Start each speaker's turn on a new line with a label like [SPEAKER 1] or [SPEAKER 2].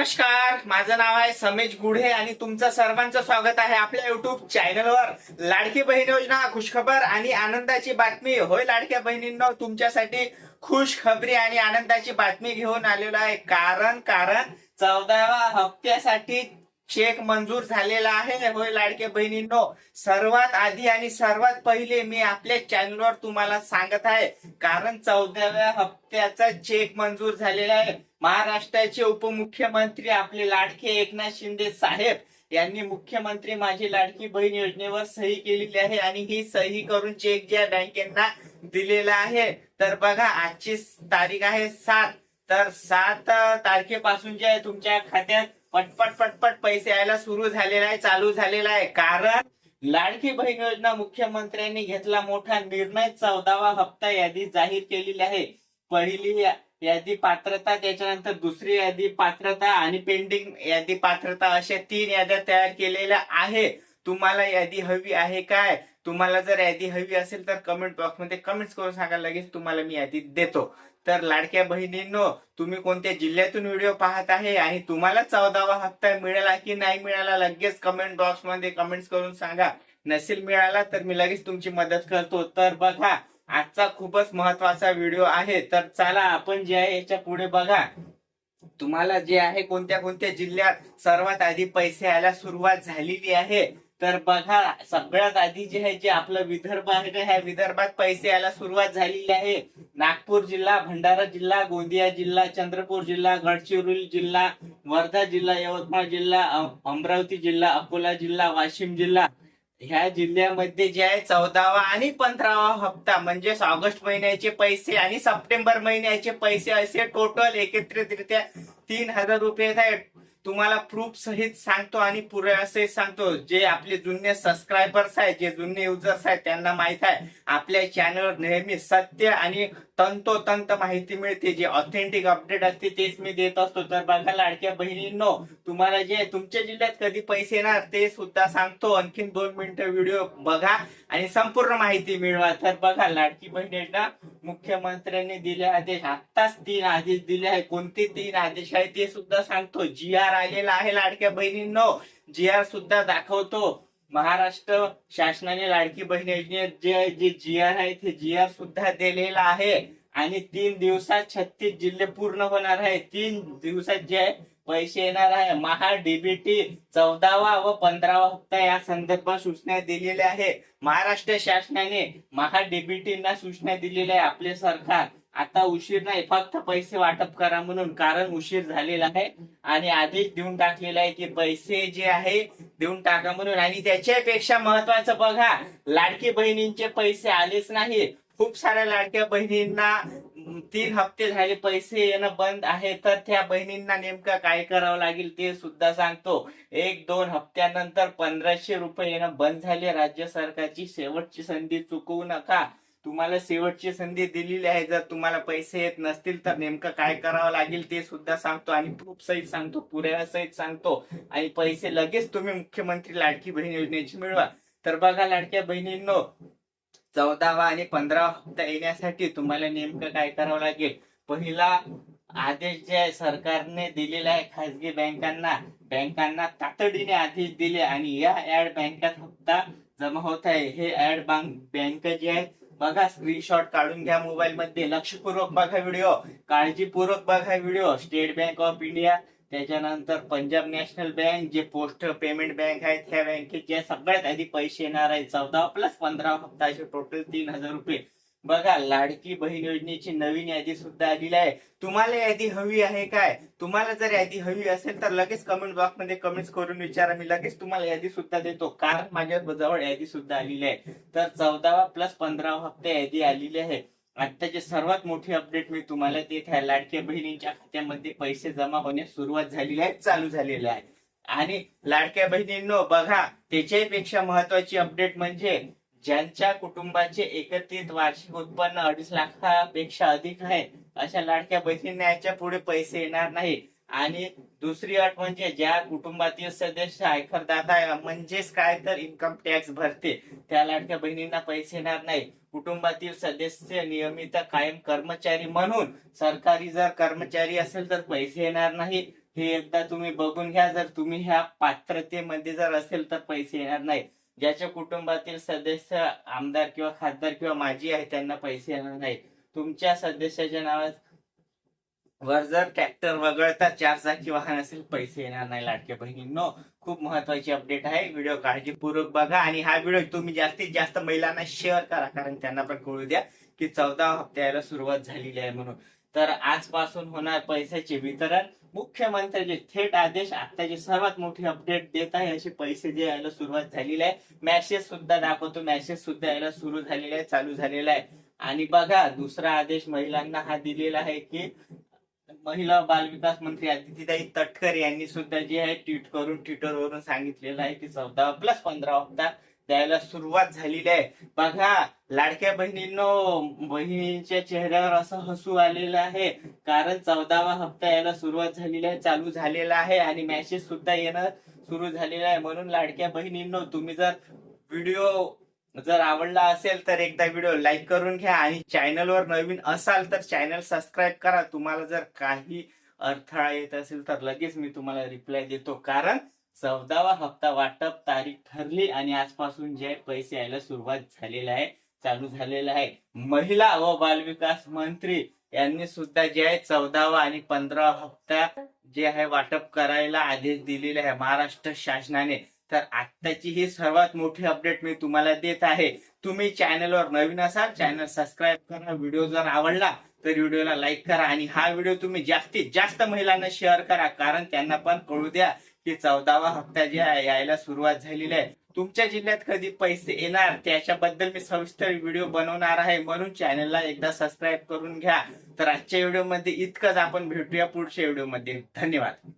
[SPEAKER 1] नमस्कार माझं नाव आहे समेश गुढे आणि तुमचं सर्वांचं स्वागत आहे आपल्या युट्यूब चॅनलवर लाडकी बहीण योजना खुशखबर आणि आनंदाची बातमी. होय लाडक्या बहिणींना तुमच्यासाठी खुश खबरी आणि आनंदाची बातमी घेऊन आलेलो आहे. कारण कारण चौदाव्या हप्त्यासाठी चेक मंजूर झालेला आहे. होय लाडके बहिणींनो सर्वात आधी आणि सर्वात पहिले मी आपल्या चॅनलवर तुम्हाला सांगत आहे कारण चौदाव्या हप्त्याचा चेक मंजूर झालेला आहे. महाराष्ट्राचे उपमुख्यमंत्री आपले लाडके एकनाथ शिंदे साहेब यांनी मुख्यमंत्री माझी लाडकी बहीण योजनेवर सही केलेली आहे आणि ही सही करून चेक ज्या बँकेना दिलेला आहे. तर बघा आजची तारीख आहे सात. तर सात तारखेपासून जे आहे तुमच्या खात्यात पटपट पटपट पैसे यायला सुरू झालेला आहे चालू झालेला आहे. कारण लाडकी बहीण योजना मुख्यमंत्र्यांनी घेतला मोठा निर्णय. चौदावा हप्ता यादी जाहीर केलेली आहे. पहिली यादी पात्रता त्याच्यानंतर दुसरी यादी पात्रता आणि पेंडिंग यादी पात्रता अशा तीन याद्या तयार केलेल्या आहे. तुम्हाला यादी हवी आहे काय? तुम्हाला जर यादी हवी असेल तर कमेंट बॉक्समध्ये कमेंट्स करून सांगा लगेच तुम्हाला मी यादी देतो. तर लाडक्या बहिणींनो तुम्ही कोणत्या जिल्ह्यातून व्हिडिओ पाहत आहे आणि तुम्हाला चौदावा हप्ता मिळाला की नाही मिळाला लगेच कमेंट बॉक्समध्ये कमेंट्स करून सांगा. नसेल मिळाला तर मी लगेच तुमची मदत करतो. तर बघा आजचा खूपच महत्त्वाचा व्हिडिओ आहे. तर चला आपण जे आहे याच्यापुढे बघा. तुम्हाला जे आहे कोणत्या कोणत्या जिल्ह्यात सर्वात आधी पैसे यायला सुरुवात झालेली आहे? तर बघा सगळ्यात आधी जे आहे जे आपलं विदर्भ आहे ना, ह्या विदर्भात पैसे यायला सुरुवात झालेली आहे. नागपूर जिल्हा भंडारा जिल्हा गोंदिया जिल्हा चंद्रपूर जिल्हा गडचिरोली जिल्हा वर्धा जिल्हा यवतमाळ जिल्हा अमरावती जिल्हा अकोला जिल्हा वाशिम जिल्हा. ह्या जिल्ह्यामध्ये जे आहे चौदावा आणि पंधरावा हप्ता म्हणजेच ऑगस्ट महिन्याचे पैसे आणि सप्टेंबर महिन्याचे पैसे असे टोटल एकत्रितरित्या तीन हजार रुपये आहेत. तुम्हाला प्रूफ सहित सांगतो आणि पुराव्यासहित सांगतो. जे आपले जुने सबस्क्रायबर्स आहेत जे जुने युजर्स आहेत त्यांना माहीत आहे. आपल्या चॅनलवर नेहमी सत्य आणि तंतोतंत माहिती मिळते. जे ऑथेंटिक अपडेट असते तेच मी देत असतो. तर बघा लाडक्या बहिणींनो तुम्हाला जे तुमच्या जिल्ह्यात कधी पैसे येणार ते सुद्धा सांगतो. आणखीन दोन मिनिटं व्हिडिओ बघा आणि संपूर्ण माहिती मिळवा. तर बघा लाडकी बहिणींना मुख्यमंत्र्यांनी दिले आदेश. आत्ताच तीन आदेश दिले आहे कोणते तीन आदेश आहे ते सुद्धा सांगतो. जी आर आलेला आहे लाडक्या बहिणींनो. जी आर सुद्धा दाखवतो. महाराष्ट्र शासनाने लाडकी बहीण योजनेत जे जे जी आर आहे ते जी आर सुद्धा दिलेला आहे. आणि तीन दिवसात छत्तीस जिल्हे पूर्ण होणार आहे तीन दिवसात जे आहे पैसे येणार आहे. महा डीबीटी चौदावा व पंधरावा हप्ता या संदर्भात सूचना दिलेल्या आहे महाराष्ट्र शासनाने महा डीबीटींना सूचना दिलेल्या आहे. आपले सरकार आता उशीर नाही. फक्त पैसे वाटप करा म्हणून. कारण उशीर झालेला आहे. आणि आधीच देऊन टाकलेला आहे की पैसे जे आहे देऊन टाका म्हणून. आणि त्याच्यापेक्षा महत्वाचं बघा लाडकी बहिणींचे पैसे आलेच नाही. खूप साऱ्या लाडक्या बहिणींना तीन हप्ते झाले पैसे येणं बंद आहे तर त्या बहिणींना नेमकं काय करावं लागेल ते सुद्धा सांगतो. एक दोन हप्त्यानंतर पंधराशे रुपये येणं बंद झाले. राज्य सरकारची शेवटची संधी चुकवू नका. तुम्हाला शेवटची संधी दिलेली आहे. जर तुम्हाला पैसे येत नसतील तर नेमकं काय करावं लागेल ते सुद्धा सांगतो. आणि प्रूफ सहित सांगतो पुराव्यासहित सांगतो. आणि पैसे लगेच तुम्ही मुख्यमंत्री लाडकी बहीण योजनेची मिळवा. तर बघा लाडक्या बहिणींनो चौदावा आणि पंधरावा हप्ता येण्यासाठी तुम्हाला नेमकं काय करावं लागेल? पहिला आदेश जे आहे सरकारने दिलेला आहे खासगी बँकांना. बँकांना तातडीने आदेश दिले आणि या ऍड बँकात हप्ता जमा होत आहे. हे ऍड बँक बँक जे आहे बघा स्क्रीनशॉट काढून घ्या मोबाईल मध्ये लक्षपूर्वक बघा व्हिडिओ काळजीपूर्वक बघा video. State Bank of India त्याच्यानंतर पंजाब नॅशनल बँक जे पोस्ट पेमेंट बँक आहेत त्या बँकेत सगळ्यात आधी पैसे येणार आहेत चौदा प्लस पंधरा हप्ता असे टोटल तीन हजार रुपये. बघा लाडकी बहीण योजनेची नवीन यादी सुद्धा आलेली आहे. तुम्हाला यादी हवी आहे काय? तुम्हाला जर यादी हवी असेल तर लगेच कमेंट बॉक्समध्ये कमेंट करून विचारा. मी लगेच तुम्हाला यादी सुद्धा देतो. कारण माझ्या जवळ यादी सुद्धा आलेली आहे. तर चौदावा प्लस पंधरावा हप्ता यादी आलेली आहे. आत्ताची सर्वात मोठी अपडेट मी तुम्हाला देत आहे. लाडक्या बहिणींच्या खात्यामध्ये पैसे जमा होण्यास सुरुवात झालेली आहे चालू झालेली आहे. आणि लाडक्या बहिणींनो बघा त्याच्यापेक्षा महत्वाची अपडेट म्हणजे ज्यांच्या कुटुंबाचे एकत्रित वार्षिक उत्पन्न अडीच लाखापेक्षा अधिक आहे अशा लाडक्या बहिणींना याच्यापुढे पैसे येणार नाही. आणि दुसरी अट म्हणजे ज्या कुटुंबातील सदस्य आयकरदाता म्हणजेच काय तर इन्कम टॅक्स भरते त्या लाडक्या बहिणींना पैसे येणार नाही. कुटुंबातील सदस्य नियमित कायम कर्मचारी म्हणून सरकारी जर कर्मचारी असेल तर पैसे येणार नाही. हे एकदा तुम्ही बघून घ्या जर तुम्ही ह्या पात्रतेमध्ये जर असेल तर पैसे येणार नाही. ज्याच्या कुटुंबातील सदस्य आमदार किंवा खासदार किंवा माजी आहे त्यांना पैसे येणार नाही. तुमच्या सदस्याच्या नावात वर जर ट्रॅक्टर वगळता चार चाकी वाहन असेल पैसे येणार नाही लाडक्या बहिणींनो. खूप महत्वाची अपडेट आहे. व्हिडिओ काळजीपूर्वक बघा आणि हा व्हिडिओ तुम्ही जास्तीत जास्त महिलांना शेअर करा कारण त्यांना पण कळू द्या की चौदा हप्त्याला सुरुवात झालेली आहे म्हणून. तर आजपासून होणार पैशाचे वितरण. मुख्यमंत्र्याचे थेट आदेश आताची सर्वात मोठी अपडेट देत आहे असे पैसे जे यायला सुरुवात झालेली आहे. मॅसेज सुद्धा दाखवतो. मॅसेज सुद्धा यायला सुरू झालेला आहे चालू झालेला आहे. आणि बघा दुसरा आदेश महिलांना हा दिलेला आहे की महिला बाल विकास मंत्री अदितीताई तटकर यांनी सुद्धा जे आहे ट्विट करून ट्विटर वरून सांगितलेलं आहे की चौदा प्लस पंधरा हप्ता द्यायला सुरुवात झालेली आहे. बघा लाडक्या बहिणींनो बहिणींच्या चेहऱ्यावर असं हसू आलेलं आहे. कारण चौदावा हप्ता यायला सुरुवात झालेली आहे चालू झालेला आहे आणि मॅसेज सुद्धा येणं सुरू झालेलं आहे. म्हणून लाडक्या बहिणींनो तुम्ही जर व्हिडिओ जर आवडला असेल तर एकदा व्हिडिओ लाईक करून घ्या आणि चॅनलवर नवीन असाल तर चॅनल सबस्क्राईब करा. तुम्हाला जर काही अडथळा येत असेल तर लगेच मी तुम्हाला रिप्लाय देतो. कारण चौदावा हप्ता वाटप तारीख ठरली आणि आजपासून जे पैसे यायला सुरुवात झालेला आहे चालू झालेला आहे. महिला व बालविकास मंत्री यांनी सुद्धा जे आहे चौदावा आणि पंधरावा हप्ता जे आहे वाटप करायला आदेश दिलेले आहे. महाराष्ट्र शासनाने तर आत्ताची ही सर्वात मोठी अपडेट मी तुम्हाला देत आहे. तुम्ही चॅनलवर नवीन असाल चॅनल सबस्क्राईब करा. व्हिडिओ जर आवडला तर व्हिडिओला लाईक करा. आणि हा व्हिडिओ तुम्ही जास्तीत जास्त महिलांना शेअर करा. कारण त्यांना पण कळू द्या की चौदावा हप्ता जे आहे यायला सुरुवात झालेली आहे. तुमच्या जिल्ह्यात कधी पैसे येणार? त्याच्याबद्दल मी सविस्तर व्हिडिओ बनवणार आहे. म्हणून चॅनलला एकदा सबस्क्राईब करून घ्या. तर आजच्या व्हिडिओमध्ये इतकंच. आपण भेटूया पुढच्या व्हिडिओमध्ये धन्यवाद.